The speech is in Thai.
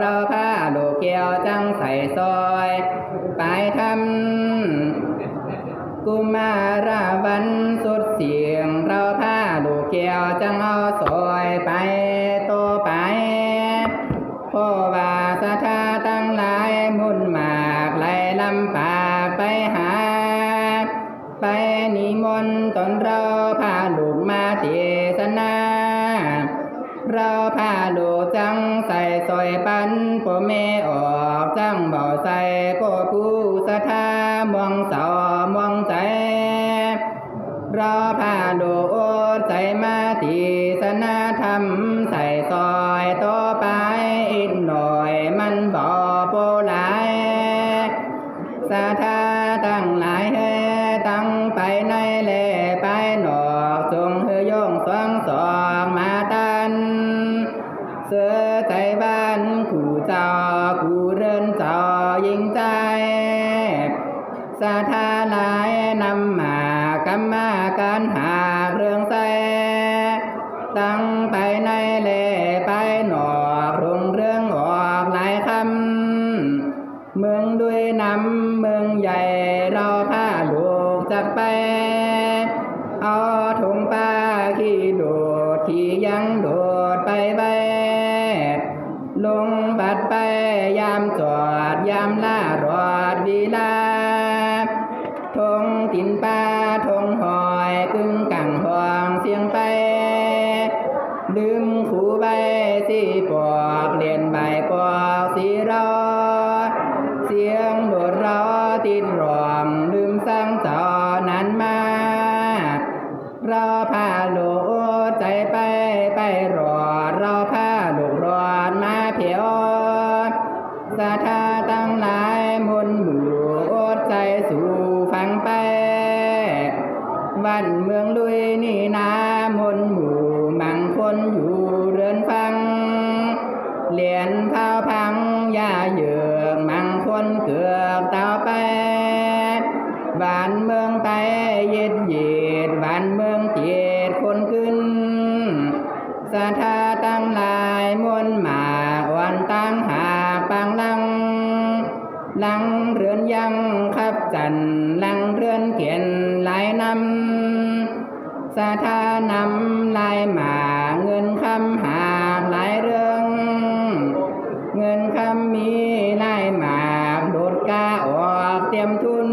เราผ้าลูกเกียวจังใส่ซอย ไปทำกุมารวันสุดเสียง เราผ้าลูกเกียวจังเอาซอยไปโตไปโพวาสะทาตั้งหลายมุนหมากไหลลำปาไปหา ไปนิมนต์ตนเราพาลูกมาเตี เราพาลูกจังใส่สอยปันพ่อแม่ออกจังเบาใส่พ่อผู้สะทามองเสามองใจเราพาลูกอดใจมาทีสนาธรรมใส่ สาธาหลายนำมากรรมาการหาเรื่องใสตั้งไปในแลไปหนอกรุงเรื่องออกหลายคำ เมืองด้วยน้ำเมืองใหญ่เราพาลูกจากไป เอาถุงป้าขี่โดดขี่ยังโดดไปไปลงบัดไปยามจอดยามล่ารอดวีลา ทงตินป้าทงหอยกึ่งกังหองเสียงไป ลืมขู่ใบสีปอกเลียนใบปอกสีรอเสียงโดดรอติดรอมลืมสั่งจอนั้นมาเราพาลูกใจไปไปรอดเราพาลูกรอดมาเพียวสาธาตั้งหลายมนหมู่อดใจสู วันเมืองลุยนี่นามนหมู่มังคนอยู่เรือนฟัง เหรียญเผาพังยาเยือกมังคนเกือกเต่าไปบ้านเมืองไปเย็ดเย็ดบ้านเมืองเตียดคนขึ้นสาธาตั้งลายมวลหมาวันตั้งหาปางลังลังเรือนยังขับจันลังเรือนเขียนายนำสาธานำลายหมาเงินคำหาหลายเรื่อง เงินคำมีลายหมาโดดกาออกเตรียมทุน